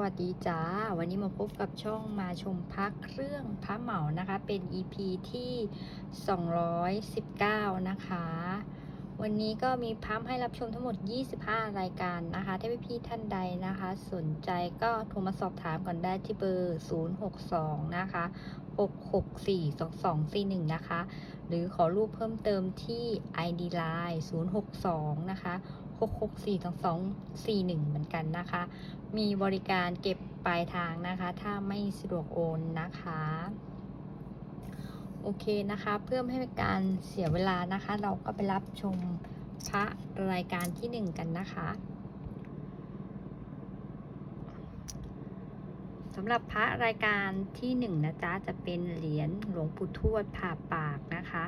วัสดีจ้า วันนี้มาพบกับช่องมาชมพักเครื่องพระเหมานะคะ เป็น EP ที่ 219 นะคะ วันนี้ก็มีพัมให้รับชมทั้งหมด 25 รายการนะคะ ถ้าพี่ท่านใดนะคะ สนใจก็โทรมาสอบถามก่อนได้ที่เบอร์ 062 นะคะ 6642241 นะคะ หรือขอรูปเพิ่มเติมที่ ID Line 062 นะคะ 6642241 เหมือนกันนะคะ มีบริการเก็บปลายทางนะคะ ถ้าไม่สะดวกโอนนะคะโอเคนะคะ เพื่อไม่ให้การเสียเวลานะคะ เราก็ไปรับชมพระรายการที่หนึ่งกันนะคะสำหรับพระรายการที่หนึ่งนะจ๊ะจะเป็นเหรียญหลวงปู่ทวดผ่าปากนะคะ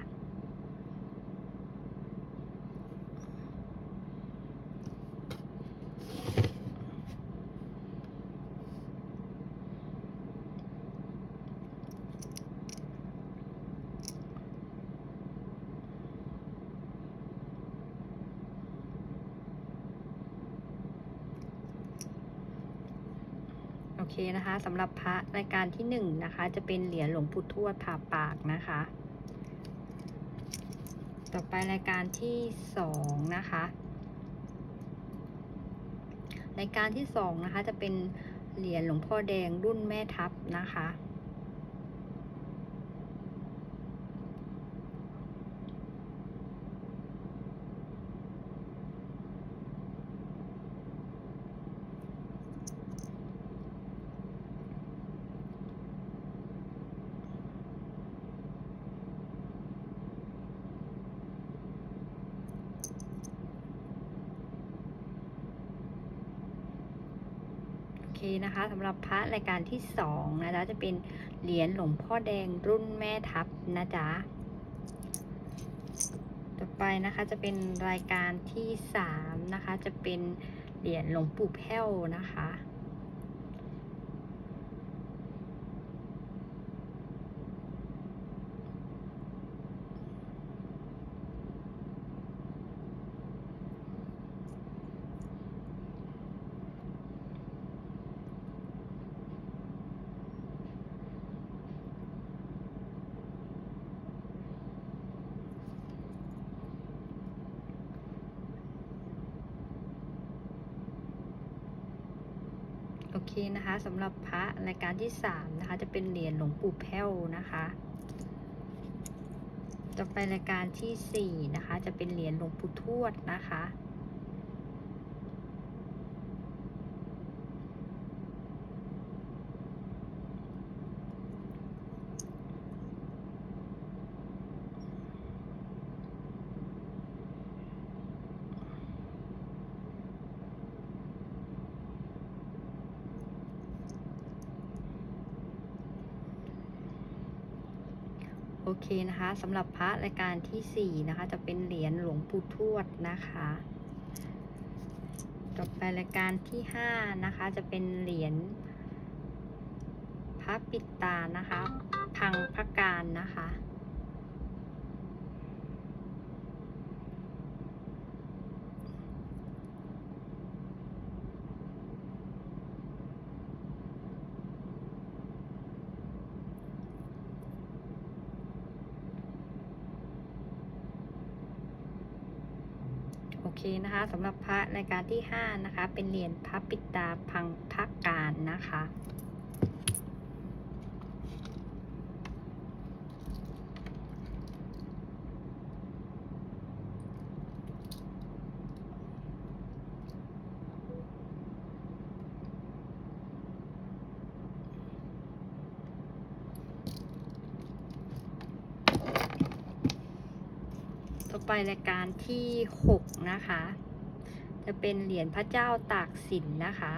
โอ เคนะคะสำหรับพระรายการที่หนึ่งนะคะ จะเป็นเหรียญหลวงปู่ทวดผ่าปากนะคะ ต่อไปรายการที่สองนะคะ รายการที่สองนะคะจะเป็นเหรียญหลวงพ่อแดงรุ่นแม่ทัพนะคะ คนะคะสำหรับพระรายการที่สองนะจ๊ะจะเป็นเหรียญหลวงพ่อแดงรุ่นแม่ทัพนะจ๊ะต่อไปนะคะจะเป็นรายการที่สามนะคะจะเป็นเหรียญหลวงปู่แพ้วนะคะ นะคะสำหรับพระรายการที่สามนะคะ จะเป็นเหรียญหลวงปู่แพ้วนะคะต่อไปรายการที่สี่นะคะ จะเป็นเหรียญหลวงปู่ทวดนะคะ เคนะคะสำหรับพระรายการที่สี่นะคะ จะเป็นเหรียญหลวงปู่ทวดนะคะต่อไปรายการที่ห้านะคะ จะเป็นเหรียญพระปิดตานะคะ พังพระการนะคะ โอเค นะคะสำหรับพระรายการที่ 5 นะคะ เป็นเหรียญพระปิตาพังพักการนะคะต่อไปรายการที่ 6 นะคะ จะเป็นเหรียญพระเจ้าตากสินนะคะ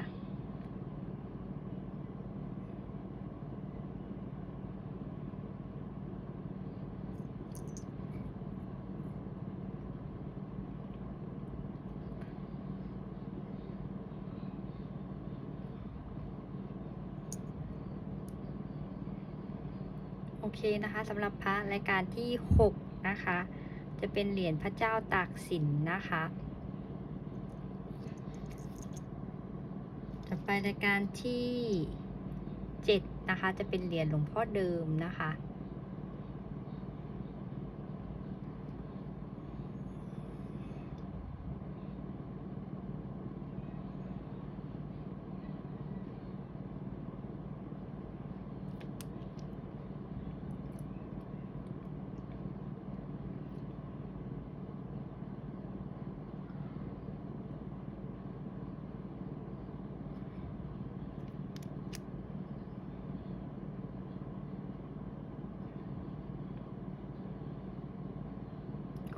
โอเคนะคะสำหรับพระรายการที่ 6 นะคะ จะเป็นเหรียญพระเจ้าตากสินนะคะ ต่อไป ไป รายการที่เจ็ดนะคะ จะเป็นเหรียญหลวงพ่อเดิมนะคะ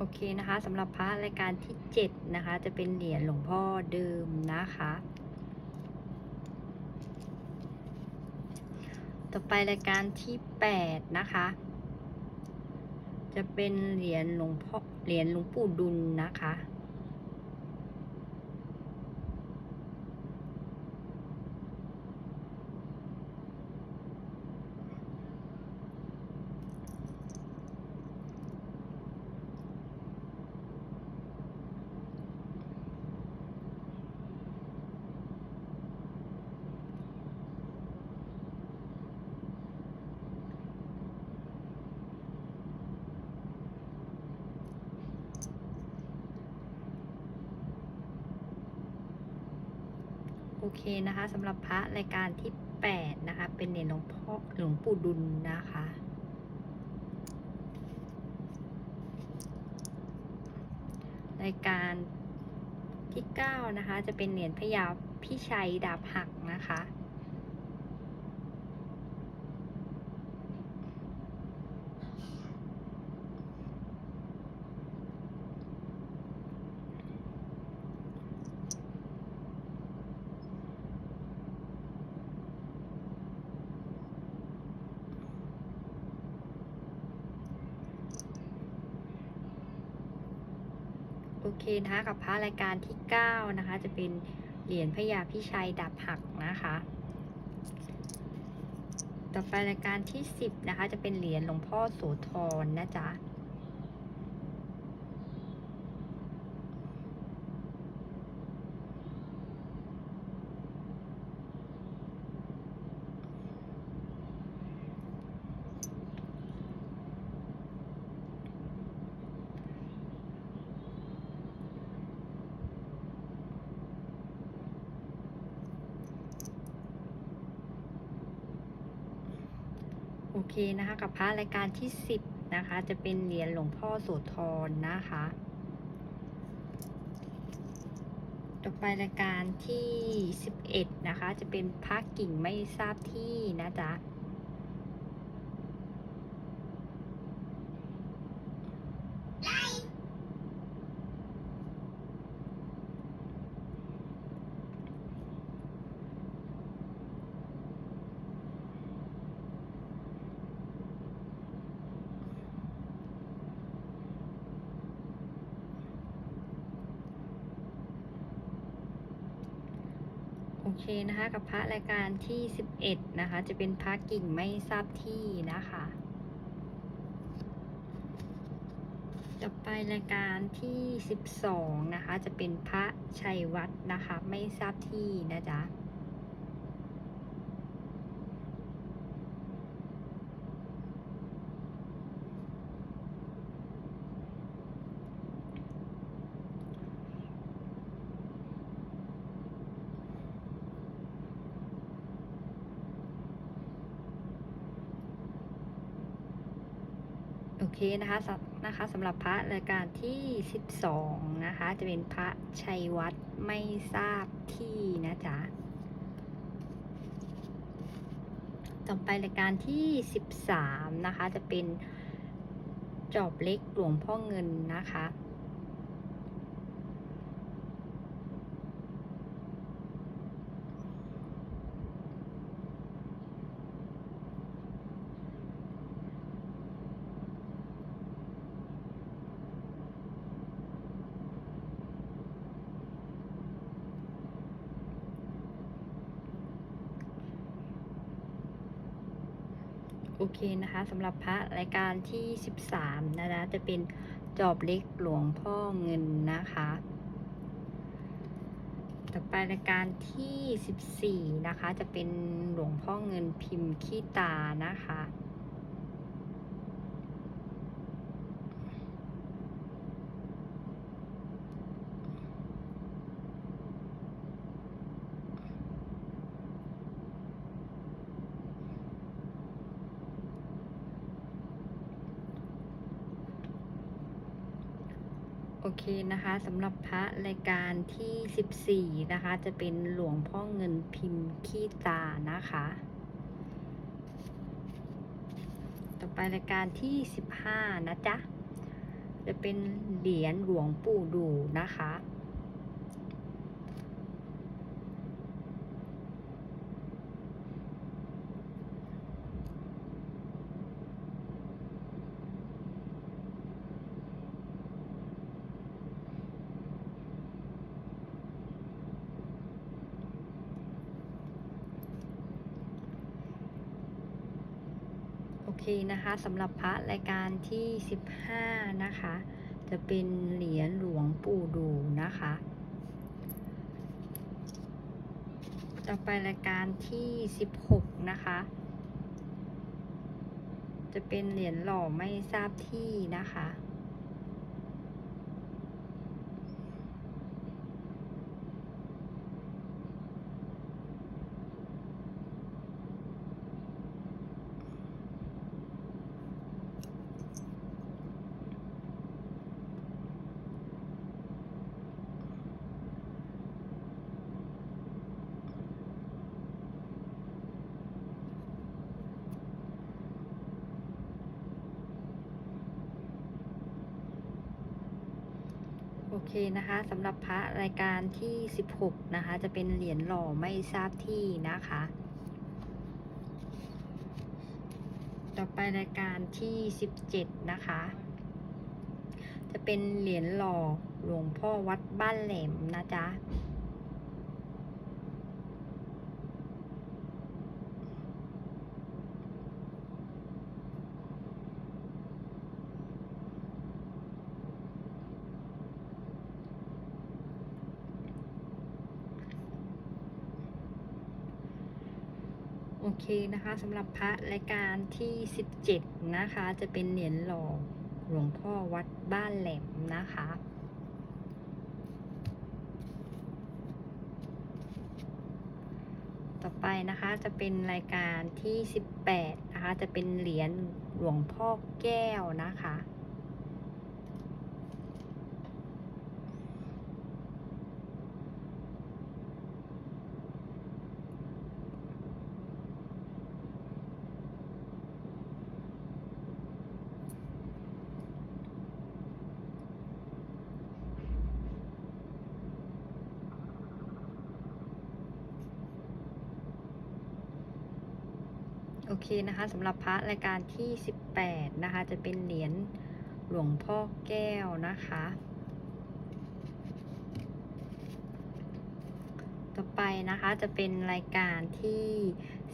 โอ เคนะคะสำหรับพระรายการที่ 7 นะคะ จะเป็นเหรียญหลวงพ่อเดิมนะคะ ต่อไปรายการที่ 8 นะคะ จะเป็นเหรียญหลวงพ่อเหรียญหลวงปู่ดุลนะคะ เคนะคะสำหรับพระรายการที่8นะคะ เป็นเหรียญหลวงพ่อหลวงปู่ดุลนะคะรายการที่ 9 นะคะ จะเป็นเหรียญพญาพิชัยดาบหักนะคะ โอ เคนะคะกับพระรายการที่ 9 นะคะ จะเป็นเหรียญพญาพิชัยดับหักนะคะ ต่อไปรายการที่ 10 นะคะ จะเป็นเหรียญหลวงพ่อโสธรนะจ๊ะ โอ เคนะคะกับพระรายการที่ 10 นะคะ จะเป็นเหรียญหลวงพ่อโสธรนะคะ ต่อไปรายการที่ 11 นะคะ จะเป็นพระกิ่งไม่ทราบที่นะจ๊ะ นะคะ กับพระรายการที่ 11 นะคะ จะเป็นพระกิ่งไม่ทราบที่นะคะ ต่อไปรายการที่ 12 นะคะ จะเป็นพระชัยวัดนะคะ ไม่ทราบที่นะจ๊ะ เคนะคะสนะคะสำหรับพระรายการที่ 12 นะคะ จะเป็นพระชัยวัดไม่ทราบที่นะจ๊ะต่อไปรายการที่ 13 นะคะ จะเป็นจอบเล็กหลวงพ่อเงินนะคะ โอเคนะคะสำหรับพระรายการที่ 13 นะคะจะเป็นจอบเล็กหลวงพ่อเงินนะคะ ต่อไปรายการที่ 14 นะคะ จะเป็นหลวงพ่อเงินพิมพ์ขี้ตานะคะ โอ เคนะคะสำหรับพระรายการที่ 14 นะคะ จะเป็นหลวงพ่อเงินพิมพ์ขี้ตานะคะ ต่อไปรายการที่ 15 นะจ๊ะ จะเป็นเหรียญหลวงปู่ดูนะคะ โอเคนะคะสำหรับพระรายการที่ 15 นะคะ จะเป็นเหรียญหลวงปู่ดูนะคะ ต่อไปรายการที่ 16 นะคะ จะเป็นเหรียญหล่อไม่ทราบที่นะคะ โอเคนะคะสำหรับพระรายการที่ 16 นะคะ จะเป็นเหรียญหล่อไม่ทราบที่นะคะ ต่อไปรายการที่ 17 นะคะ จะเป็นเหรียญหล่อหลวงพ่อวัดบ้านแหลมนะจ๊ะ เคนะคะสำหรับพระรายการที่ 17 นะคะ จะเป็นเหรียญหล่อหลวงพ่อวัดบ้านแหลมนะคะต่อไปนะคะจะเป็นรายการที่ 18 นะคะ จะเป็นเหรียญหลวงพ่อแก้วนะคะ เคนะคะสำหรับพระรายการที่ 18 นะคะ จะเป็นเหรียญหลวงพ่อแก้วนะคะ ต่อไปนะคะจะเป็นรายการที่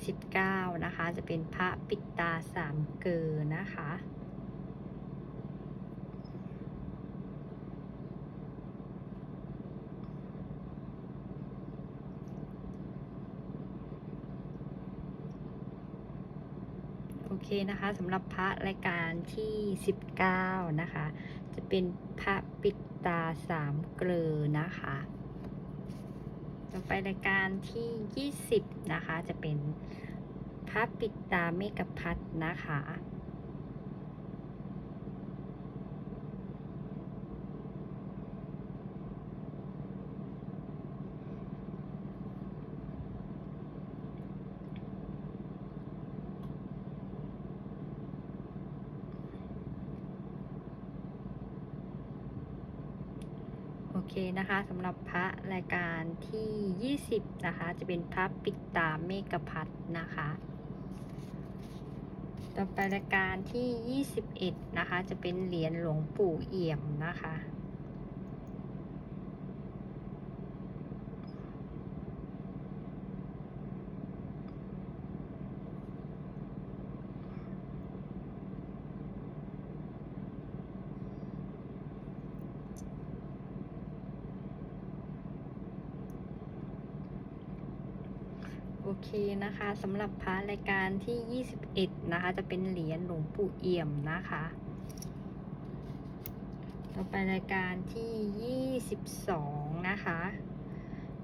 19 นะคะ จะเป็นพระปิดตาสามเกอนะคะ เคนะคะสำหรับพระรายการที่ 19 นะคะ จะเป็นพระปิดตาสามเกลือนะคะ ต่อไปรายการที่ 20 นะคะ จะเป็นพระปิดตาเมกพัทนะคะ นะคะสำหรับพระรายการที่ 20 นะคะ จะเป็นพระปิดตาเมกพัทนะคะ ต่อไปรายการที่ 21 นะคะ จะเป็นเหรียญหลวงปู่เอี่ยมนะคะ โเคนะคะสำหรับพระรายการที่ 21 นะคะ จะเป็นเหรียญหลวงปู่เอี่ยมนะคะ ต่อไปรายการที่ 22 นะคะ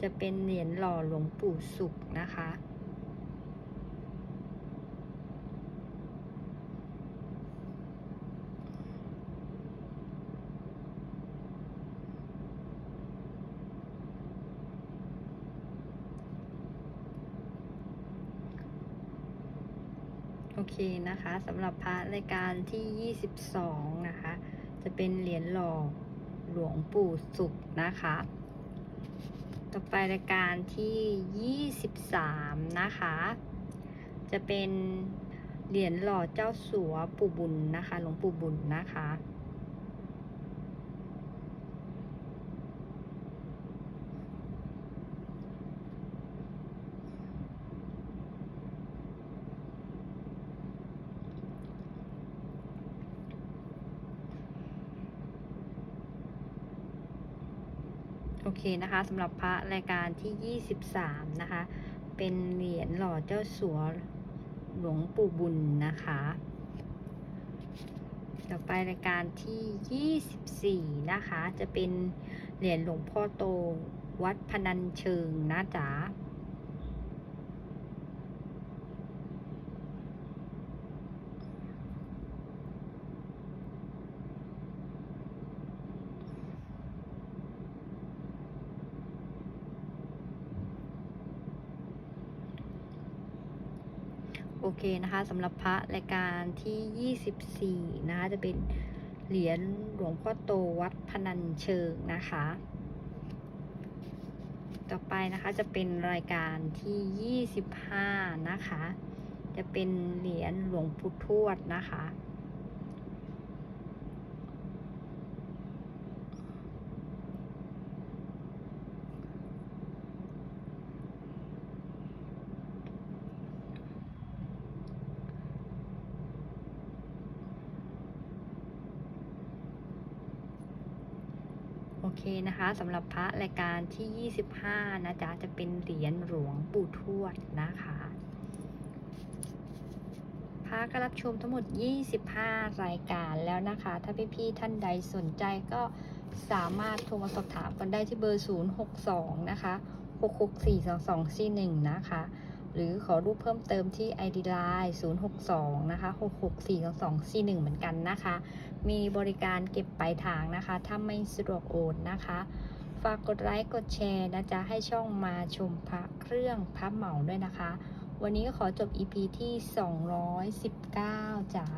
จะเป็นเหรียญหล่อหลวงปู่สุขนะคะ เคนะคะสำหรับพระรายการที่ 22 นะคะ จะเป็นเหรียญหล่อหลวงปู่สุขนะคะ ต่อไปรายการที่ 23 นะคะ จะเป็นเหรียญหล่อเจ้าสัวปู่บุญนะคะ หลวงปู่บุญนะคะ เคนะคะสำหรับพระรายการที่ 23 นะคะ เป็นเหรียญหล่อเจ้าสัวหลวงปู่บุญนะคะ ต่อไปรายการที่ 24 นะคะ จะเป็นเหรียญหลวงพ่อโตวัดพนัญเชิงนะจ๊ะ โอ เคนะคะสำหรับพระรายการที่ 24 นะคะ จะเป็นเหรียญหลวงพ่อโตวัดพนัญเชิงนะคะ ต่อไปนะคะจะเป็นรายการที่ 25 นะคะ จะเป็นเหรียญหลวงปู่ทวดนะคะ เคนะคะสำหรับพระรายการที่ 25 นะจ๊ะ จะเป็นเหรียญหลวงปู่ทวดนะคะพระก็รับชมทั้งหมด 25 รายการแล้วนะคะ ถ้าพี่ๆท่านใดสนใจก็สามารถโทรมาสอบถามกันได้ที่เบอร์ 062 นะคะ 6642241 นะคะ หรือขอรูปเพิ่มเติมที่ ID Line 062 นะคะ 6642241 เหมือนกันนะคะ มีบริการเก็บปลายทางนะคะ ถ้าไม่สะดวกโอนนะคะ ฝากกดไลค์กดแชร์นะจ๊ะ ให้ช่องมาชมพระเครื่องพระเหมาด้วยนะคะ วันนี้ก็ขอจบ EP ที่ 219จ้า